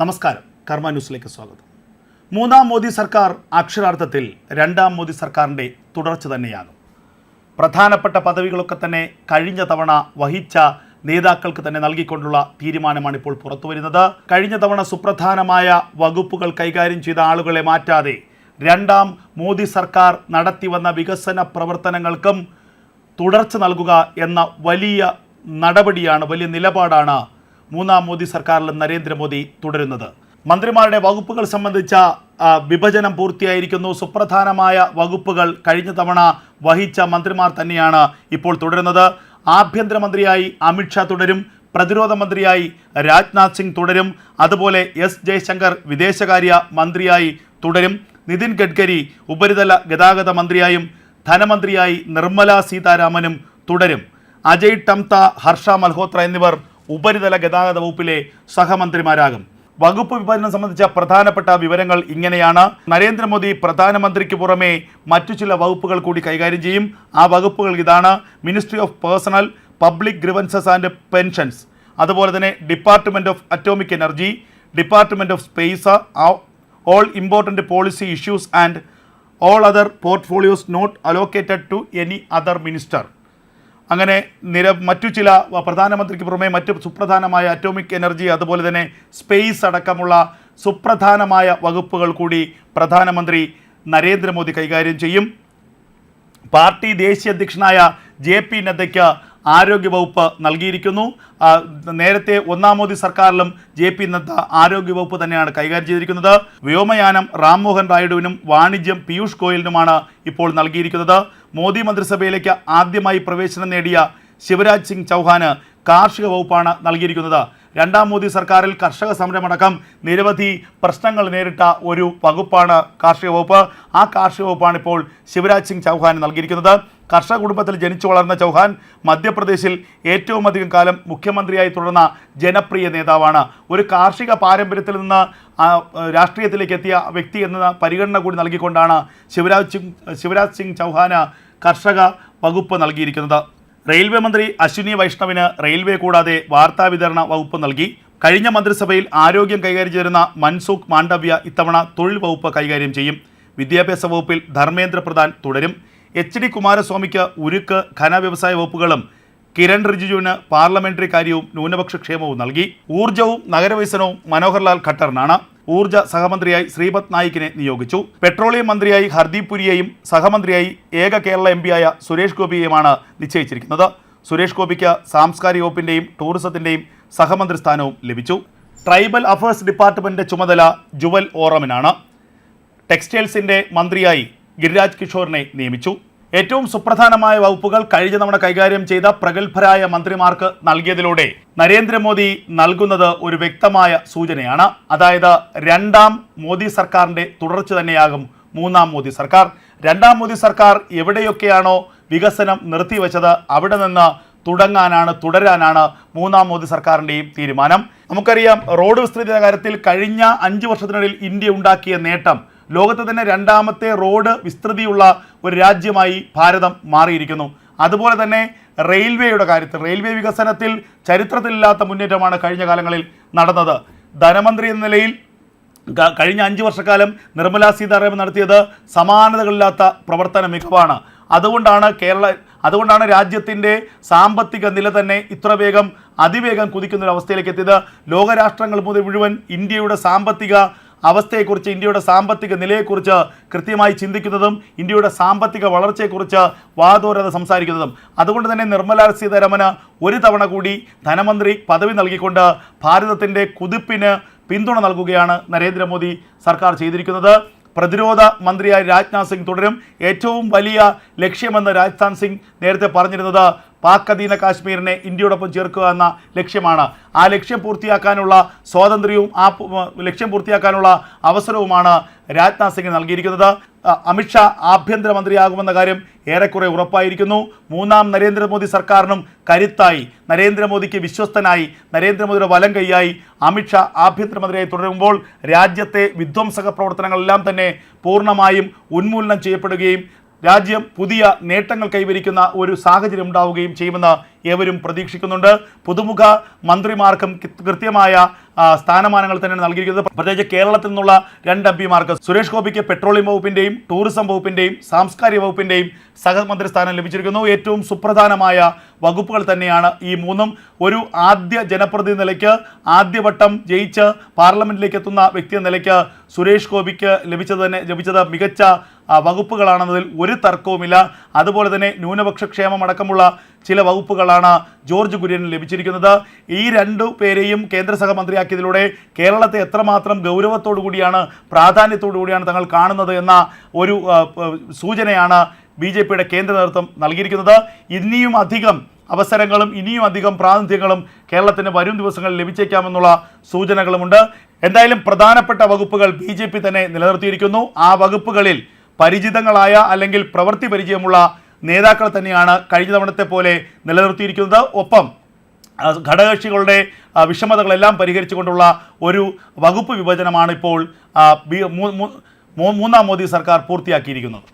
നമസ്കാരം. കർമ്മ ന്യൂസിലേക്ക് സ്വാഗതം. മൂന്നാം മോദി സർക്കാർ അക്ഷരാർത്ഥത്തിൽ രണ്ടാം മോദി സർക്കാരിന്റെ തുടർച്ച തന്നെയാകും. പ്രധാനപ്പെട്ട പദവികളൊക്കെ തന്നെ കഴിഞ്ഞ തവണ വഹിച്ച നേതാക്കൾക്ക് തന്നെ നൽകിക്കൊണ്ടുള്ള തീരുമാനമാണ് ഇപ്പോൾ പുറത്തു വരുന്നത് കഴിഞ്ഞ തവണ സുപ്രധാനമായ വകുപ്പുകൾ കൈകാര്യം ചെയ്ത ആളുകളെ മാറ്റാതെ രണ്ടാം മോദി സർക്കാർ നടത്തി വന്ന വികസന പ്രവർത്തനങ്ങൾക്കും തുടർച്ച നൽകുക എന്ന വലിയ നടപടിയാണ് വലിയ നിലപാടാണ് മൂന്നാം മോദി സർക്കാരിലും നരേന്ദ്രമോദി തുടരുന്നത്. മന്ത്രിമാരുടെ വകുപ്പുകൾ സംബന്ധിച്ച വിഭജനം പൂർത്തിയായിരിക്കുന്നു. സുപ്രധാനമായ വകുപ്പുകൾ കഴിഞ്ഞ തവണ വഹിച്ച മന്ത്രിമാർ തന്നെയാണ് ഇപ്പോൾ തുടരുന്നത്. ആഭ്യന്തരമന്ത്രിയായി അമിത്ഷാ തുടരും. പ്രതിരോധ മന്ത്രിയായി രാജ്നാഥ് സിംഗ് തുടരും. അതുപോലെ എസ് ജയശങ്കർ വിദേശകാര്യ മന്ത്രിയായി തുടരും. നിതിൻ ഗഡ്കരി ഉപരിതല ഗതാഗത മന്ത്രിയായും ധനമന്ത്രിയായി നിർമ്മല സീതാരാമനും തുടരും. അജയ് ടംത ഹർഷ മൽഹോത്ര എന്നിവർ ഉപരിതല ഗതാഗത വകുപ്പിലെ സഹമന്ത്രിമാരാകും. വകുപ്പ് വിഭജനം സംബന്ധിച്ച പ്രധാനപ്പെട്ട വിവരങ്ങൾ ഇങ്ങനെയാണ്. നരേന്ദ്രമോദി പ്രധാനമന്ത്രിക്ക് പുറമെ മറ്റു ചില വകുപ്പുകൾ കൂടി കൈകാര്യം ചെയ്യും. ആ വകുപ്പുകൾ ഇതാണ്. Ministry of personnel public grievances and pensions അതുപോലെ തന്നെ department of atomic energy department of space all important policy issues and all other portfolios not allocated to any other minister അങ്ങനെ നിര മറ്റു ചില പ്രധാനമന്ത്രിക്ക് പുറമെ മറ്റ് സുപ്രധാനമായ അറ്റോമിക് എനർജി അതുപോലെ തന്നെ സ്പേസ് അടക്കമുള്ള സുപ്രധാനമായ വകുപ്പുകൾ കൂടി പ്രധാനമന്ത്രി നരേന്ദ്രമോദി കൈകാര്യം ചെയ്യും. പാർട്ടി ദേശീയ അധ്യക്ഷനായ ജെ പി നദ്ദയ്ക്ക് ആരോഗ്യവകുപ്പ് നൽകിയിരിക്കുന്നു. നേരത്തെ ഒന്നാം മോദി സർക്കാരിലും ജെ പി നദ്ദ ആരോഗ്യവകുപ്പ് തന്നെയാണ് കൈകാര്യം ചെയ്തിരിക്കുന്നത്. വ്യോമയാനം റാംമോഹൻ റായിഡുവിനും വാണിജ്യം പീയൂഷ് ഗോയലിനുമാണ് ഇപ്പോൾ നൽകിയിരിക്കുന്നത്. മോദി മന്ത്രിസഭയിലേക്ക് ആദ്യമായി പ്രവേശനം നേടിയ ശിവരാജ് സിംഗ് ചൗഹാന് കാർഷിക വകുപ്പാണ് നൽകിയിരിക്കുന്നത്. രണ്ടാം മോദി സർക്കാരിൽ കർഷക സമരമടക്കം നിരവധി പ്രശ്നങ്ങൾ നേരിട്ട ഒരു വകുപ്പാണ് കാർഷിക വകുപ്പ്. ആ കാർഷിക വകുപ്പാണ് ഇപ്പോൾ ശിവരാജ് സിംഗ് ചൗഹാന് നൽകിയിരിക്കുന്നത്. കർഷക കുടുംബത്തിൽ ജനിച്ചു വളർന്ന ചൗഹാൻ മധ്യപ്രദേശിൽ ഏറ്റവും അധികം കാലം മുഖ്യമന്ത്രിയായി തുടർന്ന ജനപ്രിയ നേതാവാണ്. ഒരു കാർഷിക പാരമ്പര്യത്തിൽ നിന്ന് രാഷ്ട്രീയത്തിലേക്ക് എത്തിയ വ്യക്തി എന്ന പരിഗണന കൂടി നൽകിക്കൊണ്ടാണ് ശിവരാജ് സിംഗ് ശിവരാജ് സിംഗ് ചൗഹാന് കർഷക വകുപ്പ് നൽകിയിരിക്കുന്നത്. റെയിൽവേ മന്ത്രി അശ്വിനി വൈഷ്ണവിന് റെയിൽവേ കൂടാതെ വാർത്താവിതരണ വകുപ്പ് നൽകി. കഴിഞ്ഞ മന്ത്രിസഭയിൽ ആരോഗ്യം കൈകാര്യം ചെയ്തിരുന്ന മൻസൂഖ് മാണ്ഡവ്യ ഇത്തവണ തൊഴിൽ വകുപ്പ് കൈകാര്യം ചെയ്യും. വിദ്യാഭ്യാസ വകുപ്പിൽ ധർമ്മേന്ദ്ര പ്രധാൻ തുടരും. എച്ച് ഡി കുമാരസ്വാമിക്ക് ഉരുക്ക് ഖനവ്യവസായ വകുപ്പുകളും കിരൺ റിജിജുവിന് പാർലമെന്ററി കാര്യവും ന്യൂനപക്ഷ ക്ഷേമവും നൽകി. ഊർജവും നഗരവികസനവും മനോഹർലാൽ ഖട്ടറിനാണ്. ഊർജ സഹമന്ത്രിയായി ശ്രീപത് നായിക്കിനെ നിയോഗിച്ചു. പെട്രോളിയം മന്ത്രിയായി ഹർദീപ് പുരിയെയും സഹമന്ത്രിയായി ഏക കേരള എം പിയായ സുരേഷ് ഗോപിയെയുമാണ് നിശ്ചയിച്ചിരിക്കുന്നത്. സുരേഷ് ഗോപിക്ക് സാംസ്കാരിക വകുപ്പിന്റെയും ടൂറിസത്തിന്റെയും സഹമന്ത്രി സ്ഥാനവും ലഭിച്ചു. ട്രൈബൽ അഫയേഴ്സ് ഡിപ്പാർട്ട്മെന്റ് ചുമതല ജുവൽ ഓറമിനാണ്. ടെക്സ്റ്റൈൽസിന്റെ മന്ത്രിയായി ഗിരിരാജ് കിഷോറിനെ നിയമിച്ചു. ഏറ്റവും സുപ്രധാനമായ വകുപ്പുകൾ കഴിഞ്ഞ തവണ കൈകാര്യം ചെയ്ത പ്രഗത്ഭരായ മന്ത്രിമാർക്ക് നൽകിയതിലൂടെ നരേന്ദ്രമോദി നൽകുന്നത് ഒരു വ്യക്തമായ സൂചനയാണ്. അതായത് രണ്ടാം മോദി സർക്കാരിന്റെ തുടർച്ച തന്നെയാകും മൂന്നാം മോദി സർക്കാർ. രണ്ടാം മോദി സർക്കാർ എവിടെയൊക്കെയാണോ വികസനം നിർത്തിവെച്ചത് അവിടെ നിന്ന് തുടങ്ങാനാണ് തുടരാനാണ് മൂന്നാം മോദി സർക്കാരിന്റെയും തീരുമാനം. നമുക്കറിയാം റോഡ് വിസ്തൃതിയുടെ കാര്യത്തിൽ കഴിഞ്ഞ അഞ്ച് വർഷത്തിനിടയിൽ ഇന്ത്യ ഉണ്ടാക്കിയ നേട്ടം. ലോകത്ത് തന്നെ രണ്ടാമത്തെ റോഡ് വിസ്തൃതിയുള്ള ഒരു രാജ്യമായി ഭാരതം മാറിയിരിക്കുന്നു. അതുപോലെ തന്നെ റെയിൽവേയുടെ കാര്യത്തിൽ റെയിൽവേ വികസനത്തിൽ ചരിത്രത്തിലില്ലാത്ത മുന്നേറ്റമാണ് കഴിഞ്ഞ കാലങ്ങളിൽ നടന്നത്. ധനമന്ത്രി എന്ന നിലയിൽ കഴിഞ്ഞ അഞ്ച് വർഷക്കാലം നിർമ്മലാ സീതാരാമൻ നടത്തിയത് സമാനതകളില്ലാത്ത പ്രവർത്തന മികവാണ്. അതുകൊണ്ടാണ് കേരള അതുകൊണ്ടാണ് രാജ്യത്തിന്റെ സാമ്പത്തിക നില തന്നെ ഇത്ര വേഗം അതിവേഗം കുതിക്കുന്ന ഒരു അവസ്ഥയിലേക്ക് എത്തിയത്. ലോകരാഷ്ട്രങ്ങൾ മുതൽ മുഴുവൻ ഇന്ത്യയുടെ സാമ്പത്തിക അവസ്ഥയെക്കുറിച്ച് ഇന്ത്യയുടെ സാമ്പത്തിക നിലയെക്കുറിച്ച് കൃത്യമായി ചിന്തിക്കുന്നതും ഇന്ത്യയുടെ സാമ്പത്തിക വളർച്ചയെക്കുറിച്ച് വാതോരത സംസാരിക്കുന്നതും. അതുകൊണ്ട് തന്നെ നിർമ്മലാ സീതാരാമന് ഒരു തവണ കൂടി ധനമന്ത്രി പദവി നൽകിക്കൊണ്ട് ഭാരതത്തിന്റെ കുതിപ്പിന് പിന്തുണ നൽകുകയാണ് നരേന്ദ്രമോദി സർക്കാർ ചെയ്തിരിക്കുന്നത്. പ്രതിരോധ മന്ത്രിയായി രാജ്നാഥ് സിംഗ് തുടരും. ഏറ്റവും വലിയ ലക്ഷ്യമെന്ന് രാജ്നാഥ് സിംഗ് നേരത്തെ പറഞ്ഞിരുന്നത് പാക് അധീന കാശ്മീരിനെ ഇന്ത്യയോടൊപ്പം ചേർക്കുക എന്ന ലക്ഷ്യമാണ്. ആ ലക്ഷ്യം പൂർത്തിയാക്കാനുള്ള സ്വാതന്ത്ര്യവും ആ ലക്ഷ്യം പൂർത്തിയാക്കാനുള്ള അവസരവുമാണ് രാജ്നാഥ് സിംഗ് നൽകിയിരിക്കുന്നത്. അമിത്ഷാ ആഭ്യന്തരമന്ത്രിയാകുമെന്ന കാര്യം ഏറെക്കുറെ ഉറപ്പായിരിക്കുന്നു. മൂന്നാം നരേന്ദ്രമോദി സർക്കാരിനും കരുത്തായി. നരേന്ദ്രമോദിക്ക് വിശ്വസ്തനായി. നരേന്ദ്രമോദിയുടെ വലം കൈയായി അമിത്ഷാ ആഭ്യന്തരമന്ത്രിയായി തുടരുമ്പോൾ രാജ്യത്തെ വിധ്വംസക പ്രവർത്തനങ്ങളെല്ലാം തന്നെ പൂർണമായും ഉന്മൂലനം ചെയ്യപ്പെടുകയും രാജ്യം പുതിയ നേട്ടങ്ങൾ കൈവരിക്കുന്ന ഒരു സാഹചര്യം ഉണ്ടാവുകയും ചെയ്യുമെന്ന് ഏവരും പ്രതീക്ഷിക്കുന്നുണ്ട്. പുതുമുഖ മന്ത്രിമാർക്കും കൃത്യമായ സ്ഥാനമാനങ്ങൾ തന്നെയാണ് നൽകിയിരിക്കുന്നത്. പ്രത്യേകിച്ച് കേരളത്തിൽ നിന്നുള്ള രണ്ട് എം പിമാർക്ക് സുരേഷ് ഗോപിക്ക് പെട്രോളിയം വകുപ്പിന്റെയും ടൂറിസം വകുപ്പിന്റെയും സാംസ്കാരിക വകുപ്പിന്റെയും സഹമന്ത്രി സ്ഥാനം ലഭിച്ചിരിക്കുന്നു. ഏറ്റവും സുപ്രധാനമായ വകുപ്പുകൾ തന്നെയാണ് ഈ മൂന്നും. ഒരു ആദ്യ ജനപ്രതിനിധി നിലയ്ക്ക് ആദ്യവട്ടം ജയിച്ച് പാർലമെന്റിലേക്ക് എത്തുന്ന വ്യക്തി എന്ന നിലയ്ക്ക് സുരേഷ് ഗോപിക്ക് ലഭിച്ചത് തന്നെ ലഭിച്ചത് മികച്ച വകുപ്പുകളാണെന്നതിൽ ഒരു തർക്കവുമില്ല. അതുപോലെ തന്നെ ന്യൂനപക്ഷ ക്ഷേമം അടക്കമുള്ള ചില വകുപ്പുകളാണ് ജോർജ് കുര്യന് ലഭിച്ചിരിക്കുന്നത്. ഈ രണ്ടു പേരെയും കേന്ദ്ര സഹമന്ത്രിയാക്കിയതിലൂടെ കേരളത്തെ എത്രമാത്രം ഗൗരവത്തോടു കൂടിയാണ് പ്രാധാന്യത്തോടു കൂടിയാണ് തങ്ങൾ കാണുന്നത് എന്ന ഒരു സൂചനയാണ് ബി ജെ പിയുടെ കേന്ദ്ര നേതൃത്വം നൽകിയിരിക്കുന്നത്. ഇനിയും അധികം അവസരങ്ങളും ഇനിയും അധികം പ്രാതിനിധ്യങ്ങളും കേരളത്തിന് വരും ദിവസങ്ങളിൽ ലഭിച്ചേക്കാമെന്നുള്ള സൂചനകളുമുണ്ട്. എന്തായാലും പ്രധാനപ്പെട്ട വകുപ്പുകൾ ബി തന്നെ നിലനിർത്തിയിരിക്കുന്നു. ആ വകുപ്പുകളിൽ പരിചിതങ്ങളായ അല്ലെങ്കിൽ പ്രവൃത്തി പരിചയമുള്ള നേതാക്കൾ തന്നെയാണ് കഴിഞ്ഞ തവണത്തെ പോലെ നിലനിർത്തിയിരിക്കുന്നത്. ഒപ്പം ഘടകകക്ഷികളുടെ വിഷമതകളെല്ലാം പരിഹരിച്ചുകൊണ്ടുള്ള ഒരു വകുപ്പ് വിഭജനമാണ് ഇപ്പോൾ മൂന്നാം മോദി സർക്കാർ പൂർത്തിയാക്കിയിരിക്കുന്നത്.